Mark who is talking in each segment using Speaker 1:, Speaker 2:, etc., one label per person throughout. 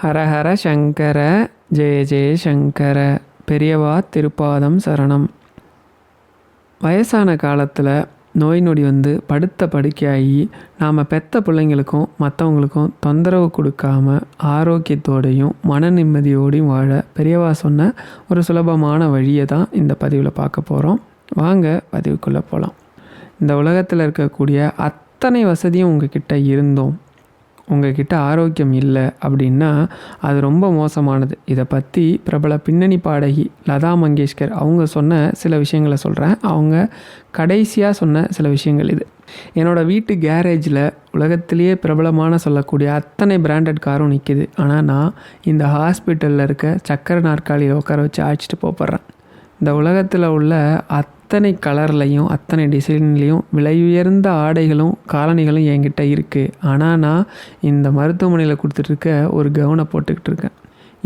Speaker 1: ஹரஹர சங்கர ஜெய ஜெய சங்கர பெரியவா திருப்பாதம் சரணம். வயசான காலத்தில் நோய் நொடி வந்து படுத்த படுக்கையாகி நாம் பெத்த பிள்ளைங்களுக்கும் மற்றவங்களுக்கும் தொந்தரவு கொடுக்காம ஆரோக்கியத்தோடையும் மன நிம்மதியோடையும் வாழ பெரியவா சொன்ன ஒரு சுலபமான வழியை தான் இந்த பதிவில் பார்க்க போகிறோம் வாங்க பதிவுக்குள்ளே போகலாம் இந்த உலகத்தில் இருக்கக்கூடிய அத்தனை வசதியும் உங்ககிட்ட இருந்தோம். உங்ககிட்ட ஆரோக்கியம் இல்லை அப்படின்னா அது ரொம்ப மோசமானது. இதை பற்றி பிரபல பின்னணி பாடகி லதா மங்கேஷ்கர் அவங்க சொன்ன சில விஷயங்களை சொல்கிறேன் அவங்க கடைசியாக சொன்ன சில விஷயங்கள் இது. என்னோடய வீட்டு கேரேஜில் உலகத்திலேயே பிரபலமான சொல்லக்கூடிய அத்தனை பிராண்டட் காரும் நிற்கிது ஆனால் நான் இந்த ஹாஸ்பிட்டலில் இருக்க சக்கர நாற்காலியில் உட்கார வச்சு அழைச்சிட்டு போப்படுறேன் இந்த உலகத்தில் உள்ள அத் அத்தனை கலர்லையும் அத்தனை டிசைன்லேயும் விலை உயர்ந்த ஆடைகளும் காலணிகளும் என்கிட்ட இருக்குது ஆனால் நான் இந்த மருத்துவமனையில் கொடுத்துட்ருக்க ஒரு கவுனை போட்டுக்கிட்டு இருக்கேன்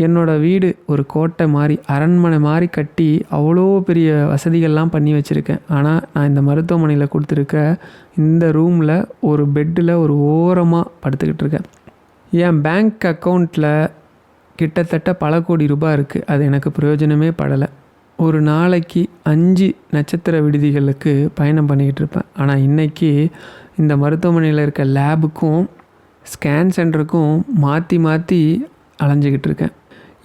Speaker 1: என்னோடய வீடு ஒரு கோட்டை மாதிரி அரண்மனை மாதிரி கட்டி அவ்வளோ பெரிய வசதிகள்லாம் பண்ணி வச்சுருக்கேன். ஆனால் நான் இந்த மருத்துவமனையில் கொடுத்துருக்க இந்த ரூமில் ஒரு பெட்டில் ஒரு ஓரமாக படுத்துக்கிட்டு இருக்கேன் என் பேங்க் அக்கௌண்ட்டில் கிட்டத்தட்ட பல கோடி ரூபாய் இருக்குது அது எனக்கு பிரயோஜனமே படலை. ஒரு நாளைக்கு அஞ்சு நட்சத்திர விடுதிகளுக்கு பயணம் பண்ணிக்கிட்டு இருப்பேன் ஆனால் இன்றைக்கி இந்த மருத்துவமனையில் இருக்க லேபுக்கும் ஸ்கேன் சென்டருக்கும் மாற்றி மாற்றி அலைஞ்சிக்கிட்டு இருக்கேன்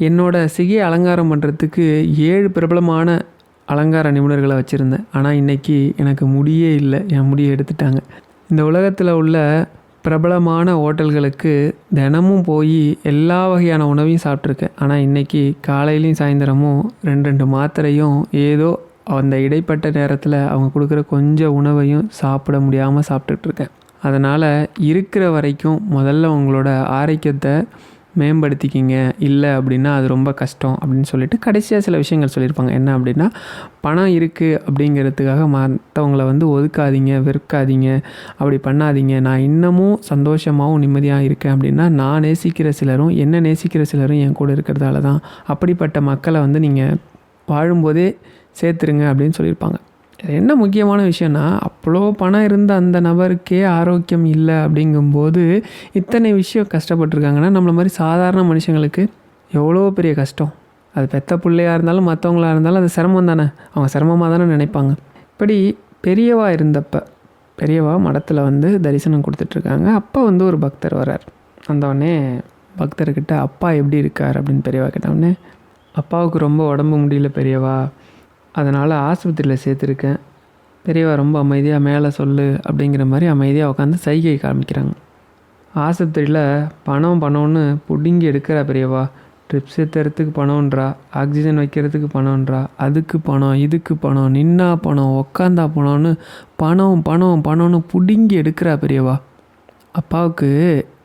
Speaker 1: என்னோட சிகை அலங்காரம் பண்ணுறதுக்கு ஏழு பிரபலமான அலங்கார நிபுணர்களை வச்சுருந்தேன். ஆனால் இன்றைக்கி எனக்கு முடியே இல்லை. என் முடியை எடுத்துட்டாங்க. இந்த உலகத்தில் உள்ள பிரபலமான ஹோட்டல்களுக்கு தினமும் போய் எல்லா வகையான உணவையும் சாப்பிட்ருக்கேன் ஆனால் இன்றைக்கி காலையிலையும் சாயந்தரமும் ரெண்டு ரெண்டு மாத்திரையும் ஏதோ அந்த இடைப்பட்ட நேரத்தில் அவங்க கொடுக்குற கொஞ்சம் உணவையும் சாப்பிட முடியாமல் சாப்பிட்டுட்ருக்கேன் அதனால் இருக்கிற வரைக்கும் முதல்ல உங்களோட ஆரோக்கியத்தை மேம்படுத்திக்கிங்க. இல்லை அப்படின்னா அது ரொம்ப கஷ்டம் அப்படின்னு சொல்லிட்டு கடைசியாக சில விஷயங்கள் சொல்லியிருப்பாங்க. என்ன அப்படின்னா பணம் இருக்குது அப்படிங்கிறதுக்காக மற்றவங்கள வந்து ஒதுக்காதீங்க வெறுக்காதீங்க. அப்படி பண்ணாதீங்க. நான் இன்னமும் சந்தோஷமாகவும் நிம்மதியாக இருக்கேன் அப்படின்னா நான் நேசிக்கிற சிலரும் என்ன நேசிக்கிற சிலரும் என் கூட இருக்கிறதால தான். அப்படிப்பட்ட மக்களை வந்து நீங்கள் வாழும்போதே சேர்த்துருங்க அப்படின்னு சொல்லியிருப்பாங்க. என்ன முக்கியமான விஷயம்னா அவ்வளோ பணம் இருந்த அந்த நபருக்கே ஆரோக்கியம் இல்லை அப்படிங்கும்போது இத்தனை விஷயம் கஷ்டப்பட்டுருக்காங்கன்னா நம்மளை மாதிரி சாதாரண மனுஷங்களுக்கு எவ்வளோ பெரிய கஷ்டம். அது பெத்த பிள்ளையாக இருந்தாலும் மற்றவங்களா இருந்தாலும் அது சிரமம் தானே. அவங்க சிரமமாக தானே நினைப்பாங்க. இப்படி பெரியவா இருந்தப்ப பெரியவா மடத்தில் வந்து தரிசனம் கொடுத்துட்ருக்காங்க. அப்போ வந்து ஒரு பக்தர் வரார் வந்தவொடனே பக்தர்கிட்ட அப்பா எப்படி இருக்கார்? அப்படின்னு பெரியவா கேட்டவுடனே அப்பாவுக்கு ரொம்ப உடம்பு முடியல பெரியவா. அதனால் ஆஸ்பத்திரியில் சேர்த்துருக்கேன். பெரியவா ரொம்ப அமைதியாக மேலே சொல்லு அப்படிங்கிற மாதிரி அமைதியாக உட்காந்து சைகை காமிக்கிறாங்க. ஆஸ்பத்திரியில் பணம் பணம்னு பிடுங்கி எடுக்கிறா பெரியவா. ட்ரிப்ஸ் ஏற்றுறதுக்கு பணம்ன்றா ஆக்சிஜன் வைக்கிறதுக்கு பணம்ன்றா அதுக்கு பணம் இதுக்கு பணம் நின்னா பணம் உக்காந்தா பணம்னு பணம் பணம் பணம்னு பிடுங்கி எடுக்கிறா பெரியவா. அப்பாவுக்கு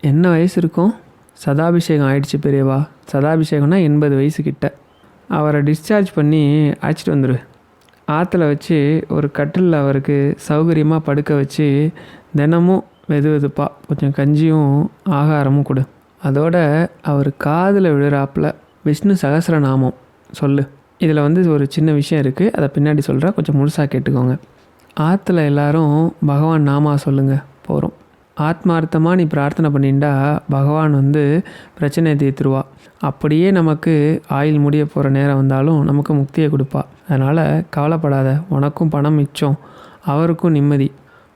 Speaker 1: என்ன வயசு இருக்கும்? சதாபிஷேகம் ஆயிடுச்சு பெரியவா. சதாபிஷேகம்னா எண்பது வயசு கிட்ட. அவரை டிஸ்சார்ஜ் பண்ணி அழைச்சிட்டு வந்துடு ஆற்றுல வச்சு ஒரு கட்டிலில் அவருக்கு சௌகரியமாக படுக்க வச்சு தினமும் வெது வெதுப்பாக கொஞ்சம் கஞ்சியும் ஆகாரமும் கொடு. அதோட அவர் காதில் விழுறாப்பில் விஷ்ணு சகசரநாமம் சொல்லு. இதில் வந்து ஒரு சின்ன விஷயம் இருக்குது அதை பின்னாடி சொல்கிறேன் கொஞ்சம் முழுசாக கேட்டுக்கோங்க. ஆற்றுல எல்லாரும் பகவான் நாமா சொல்லுங்கள் போகிறோம் ஆத்மார்த்தமாக நீ பிரார்த்தனை பண்ணிண்டா பகவான் வந்து பிரச்சனையை தீர்த்துருவா. அப்படியே நமக்கு ஆயில் முடிய போகிற நேரம் வந்தாலும் நமக்கு முக்தியை கொடுப்பா. அதனால் கவலைப்படாத உனக்கும் பணம் மிச்சம் அவருக்கும் நிம்மதி.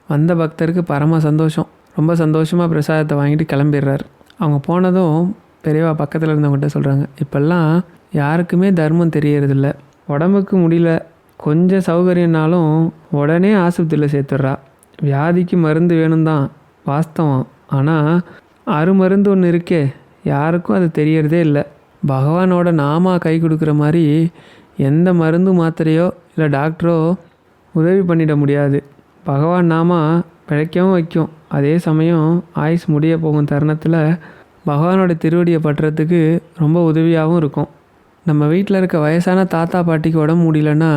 Speaker 1: வந்த பக்தருக்கு பரம சந்தோஷம். ரொம்ப சந்தோஷமாக பிரசாதத்தை வாங்கிட்டு கிளம்பிடுறாரு. அவங்க போனதும் பெரியவா பக்கத்தில் இருந்தவங்ககிட்ட சொல்கிறாங்க இப்போல்லாம் யாருக்குமே தர்மம் தெரியறதில்ல. உடம்புக்கு முடியல. கொஞ்சம் சௌகரியம்னாலும் உடனே ஆஸ்பத்திரியில் சேர்த்துட்றா. வியாதிக்கு மருந்து வேணும் தான் வாஸ்தவம். ஆனால் அருமருந்து ஒன்று இருக்கே. யாருக்கும் அது தெரியறதே இல்லை. பகவானோட நாமா கை கொடுக்குற மாதிரி எந்த மருந்து மாத்திரையோ இல்லை டாக்டரோ உதவி பண்ணிட முடியாது. பகவான் நாமா பிழைக்கவும் வைக்கும். அதே சமயம் ஆயுஸ் முடிய போகும் தருணத்தில் பகவானோட திருவடியை பட்டுறதுக்கு ரொம்ப உதவியாகவும் இருக்கும். நம்ம வீட்டில் இருக்க வயசான தாத்தா பாட்டிக்கு உடம்பு முடியலன்னா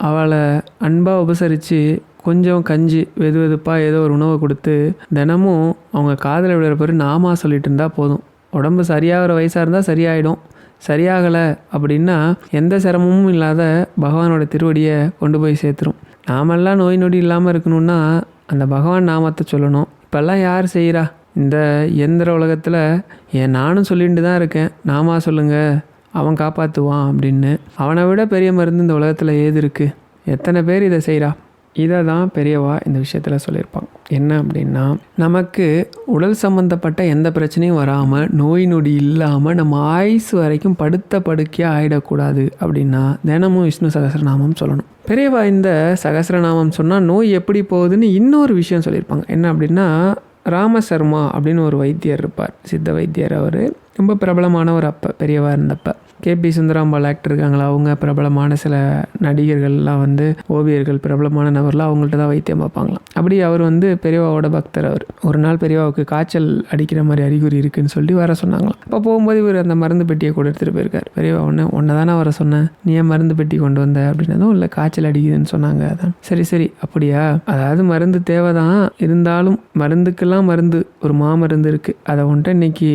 Speaker 1: அவளை அன்பாக உபசரித்து கொஞ்சம் கஞ்சி வெது வெதுப்பாக ஏதோ ஒரு உணவை கொடுத்து தினமும் அவங்க காதலை விடுற பேர் நாமா சொல்லிட்டு இருந்தால் போதும். உடம்பு சரியாகிற வயசாக இருந்தால் சரியாயிடும். சரியாகலை அப்படின்னா எந்த சிரமமும் இல்லாத பகவானோட திருவடியை கொண்டு போய் சேர்த்துரும். நாமெல்லாம் நோய் நொடி இல்லாமல் இருக்கணும்னா அந்த பகவான் நாமத்தை சொல்லணும். இப்போல்லாம் யார் செய்கிறா இந்த இயந்திர உலகத்தில் ஏன் நானும் சொல்லிட்டு தான் இருக்கேன். நாமா சொல்லுங்கள் அவன் காப்பாற்றுவான் அப்படின்னு. அவனை விட பெரிய மருந்து இந்த உலகத்தில் ஏது இருக்குது எத்தனை பேர் இதை செய்கிறா இதை தான் பெரியவா இந்த விஷயத்தில் சொல்லியிருப்பாங்க என்ன அப்படின்னா நமக்கு உடல் சம்மந்தப்பட்ட எந்த பிரச்சனையும் வராமல் நோய் நொடி இல்லாமல் நம்ம ஆயுசு வரைக்கும் படுத்த படுக்கையாக ஆயிடக்கூடாது அப்படின்னா தினமும் விஷ்ணு சகசரநாமம் சொல்லணும். பெரியவா இந்த சகசரநாமம் சொன்னால் நோய் எப்படி போகுதுன்னு இன்னொரு விஷயம் சொல்லியிருப்பாங்க. என்ன அப்படின்னா ராமசர்மா அப்படின்னு ஒரு வைத்தியர் இருப்பார். சித்த வைத்தியர் அவர். ரொம்ப பிரபலமான ஒரு அப்போ பெரியவா இருந்தப்ப. கேபி சுந்தராம்பாள் ஆக்டர் இருக்காங்களா அவங்க பிரபலமான சில நடிகர்கள்லாம் வந்து ஓவியர்கள் பிரபலமான நபர்லாம் அவங்கள்ட்ட தான் வைத்தியம் பார்ப்பாங்களாம். அப்படி அவர் வந்து பெரியவாவோட பக்தர் அவர். ஒரு நாள் பெரியவாவுக்கு காய்ச்சல் அடிக்கிற மாதிரி அறிகுறி இருக்குன்னு சொல்லி வர சொன்னாங்களாம். அப்போ போகும்போது இவர் அந்த மருந்து பெட்டியை கூட எடுத்துகிட்டு போயிருக்கார். பெரியவா ஒன்று ஒன்றை தானே வர சொன்னேன். நீ ஏன் மருந்து பெட்டி கொண்டு வந்த? அப்படின்னதும் இல்லை காய்ச்சல் அடிக்குதுன்னு சொன்னாங்க அதான். சரி சரி அப்படியா? அதாவது மருந்து தேவை தான் இருந்தாலும் மருந்துக்கெல்லாம் மருந்து ஒரு மாமருந்து இருக்குது அதை வந்துட்டு இன்னைக்கு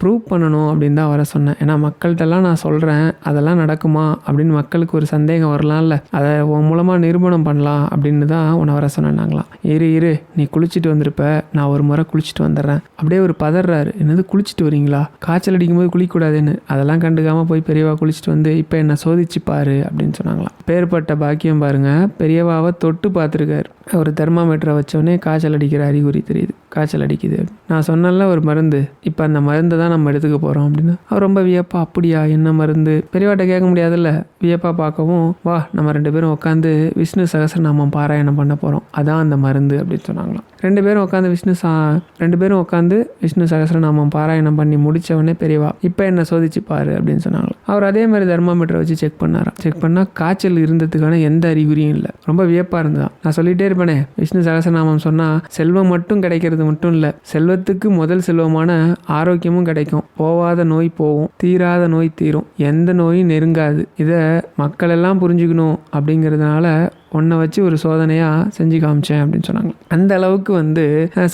Speaker 1: ப்ரூவ் பண்ணணும் அப்படின்னு தான் வர சொன்னேன். ஏன்னா மக்கள்கிட்டலாம் நான் சொல்கிறேன் அதெல்லாம் நடக்குமா அப்படின்னு மக்களுக்கு ஒரு சந்தேகம் வரலாம்ல. அதை உன் மூலமாக நிரூபணம் பண்ணலாம் அப்படின்னு தான் உன்னை வர சொன்னேன்னாங்களாம் இரு இரு நீ குளிச்சுட்டு வந்திருப்ப நான் ஒரு முறை குளிச்சுட்டு வந்துடுறேன். அப்படியே ஒரு பதறாரு. என்னது குளிச்சுட்டு வரீங்களா? காய்ச்சல் அடிக்கும்போது குளிக்கக்கூடாதுன்னு. அதெல்லாம் கண்டுக்காமல் போய் பெரியவா குளிச்சுட்டு வந்து இப்போ என்னை சோதிச்சு பாரு அப்படின்னு சொன்னாங்களாம். பேர்பட்ட பாக்கியம் பாருங்கள் பெரியவாவை தொட்டு பார்த்துருக்காரு. ஒரு தெர்மாமீட்டரை வச்சோடனே காய்ச்சல் அடிக்கிற அறிகுறி தெரியுது. காய்ச்சல் அடிக்குது. நான் சொன்னல ஒரு மருந்து. இப்போ அந்த மருந்தை தான் நம்ம எடுத்துக்க போகிறோம் அப்படின்னா. அவர் ரொம்ப வியப்பா அப்படியா என்ன மருந்து? பெரியவாட்ட கேட்க முடியாதுல்ல. வியப்பா பார்க்கவும் வா நம்ம ரெண்டு பேரும் உட்காந்து விஷ்ணு சகசரநாமம் பாராயணம் பண்ண போகிறோம் அதான் அந்த மருந்து அப்படின்னு சொன்னாங்களாம். ரெண்டு பேரும் உட்காந்து விஷ்ணு சா ரெண்டு பேரும் உட்காந்து விஷ்ணு சகசரநாமம் பாராயணம் பண்ணி முடித்தவொடனே பெரியவா இப்போ என்ன சோதிச்சு பாரு அப்படின்னு சொன்னாங்க அவர் அதே மாதிரி தர்மாமீட்டரை வச்சு செக் பண்ணாராம். செக் பண்ணால் காய்ச்சல் இருந்ததுக்கான எந்த அறிகுறியும் இல்லை. ரொம்ப வியப்பாக இருந்ததான் நான் சொல்லிகிட்டே இருப்பேனே விஷ்ணு சகசரநாமம் சொன்னால் செல்வம் மட்டும் கிடைக்கிறது மட்டும் இல்லை செல்வத்துக்கு முதல் செல்வமான ஆரோக்கியமும் கிடைக்கும். போவாத நோய் போகும் தீராத நோய் தீரும். எந்த நோயும் நெருங்காது. இதை மக்கள் எல்லாம் புரிஞ்சுக்கணும் அப்படிங்கிறதுனால உன்னை வச்சு ஒரு சோதனையாக செஞ்சு காமிச்சேன் அப்படின்னு சொன்னாங்க. அந்த அளவுக்கு வந்து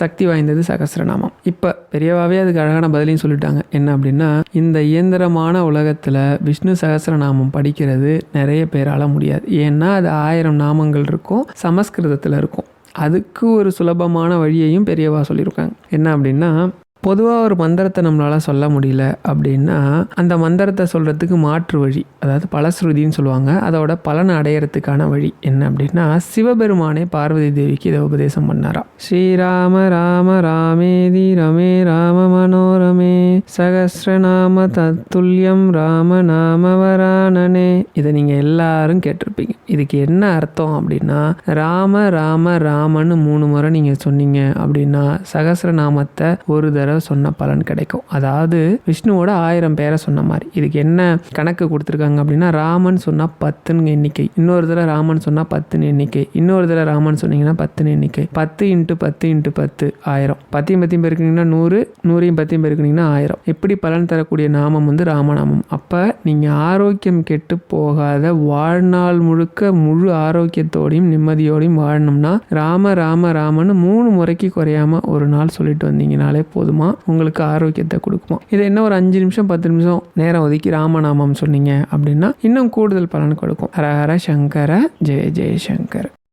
Speaker 1: சக்தி வாய்ந்தது சகசிரநாமம். இப்போ பெரியவாவே அதுக்கு அழகான பதிலையும் சொல்லிட்டாங்க. என்ன அப்படின்னா இந்த இயந்திரமான உலகத்தில் விஷ்ணு சகஸ்ரநாமம் படிக்கிறது நிறைய பேரால முடியாது. ஏன்னா அது ஆயிரம் நாமங்கள் இருக்கும் சமஸ்கிருதத்தில் இருக்கும். அதுக்கு ஒரு சுலபமான வழியையும் பெரியவா சொல்லியிருக்காங்க. என்ன அப்படின்னா பொதுவாக ஒரு மந்திரத்தை நம்மளால் சொல்ல முடியல அப்படின்னா அந்த மந்திரத்தை சொல்கிறதுக்கு மாற்று வழி அதாவது பலஸ்ருதின்னு சொல்லுவாங்க அதோட பலன் அடையறதுக்கான வழி என்ன அப்படின்னா சிவபெருமானே பார்வதி தேவிக்கு இதை உபதேசம் பண்ணாரா? ஸ்ரீராம ராம ராமேதி ரமே ராம மனோரமே சகசிரநாம தத்துல்யம் ராம நாம வரானனே. இதை நீங்கள் எல்லாரும் கேட்டிருப்பீங்க. இதுக்கு என்ன அர்த்தம் அப்படின்னா ராம ராம ராமன்னு மூணு முறை நீங்கள் சொன்னீங்க அப்படின்னா சகசிரநாமத்தை ஒரு தடவை சொன்ன பலன் கிடைக்கும். அதாவது விஷ்ணுவோட ஆயிரம் பேரை சொன்ன மாதிரி. இதுக்கு என்ன கணக்கு கொடுத்துருக்காங்க அப்படின்னா ராமன் சொன்னால் பத்துன்னு எண்ணிக்கை. இன்னொரு தடவை ராமன் சொன்னால் பத்துன்னு எண்ணிக்கை. இன்னொரு தடவை ராமன் சொன்னீங்கன்னா பத்துன்னு எண்ணிக்கை. பத்து இன்ட்டு பத்து இன்ட்டு பத்து ஆயிரம். பத்தையும் பத்தையும் பெருக்குனீங்கன்னா நூறு நூறையும் பத்தையும் பெருக்குனீங்கன்னா ஆயிரம். இப்படி பலன் தரக்கூடிய நாமம் வந்து ராமநாமம். அப்போ நீங்கள் ஆரோக்கியம் கெட்டு போகாத வாழ்நாள் முழுக்க முழு ஆரோக்கியத்தோடையும் நிம்மதியோடையும் வாழணும்னா ராம ராம ராமன்னு மூணு முறைக்கு குறையாம ஒரு நாள் சொல்லிட்டு வந்தீங்கனாலே போதும். உங்களுக்கு ஆரோக்கியத்தை கொடுக்குமா? இதை என்ன ஒரு அஞ்சு நிமிஷம் பத்து நிமிஷம் நேரம் ஒதுக்கி ராமநாமம் சொன்னீங்க அப்படின்னா இன்னும் கூடுதல் பலன் கொடுக்கும். ஹர ஹர சங்கர ஜெய ஜெய சங்கர்.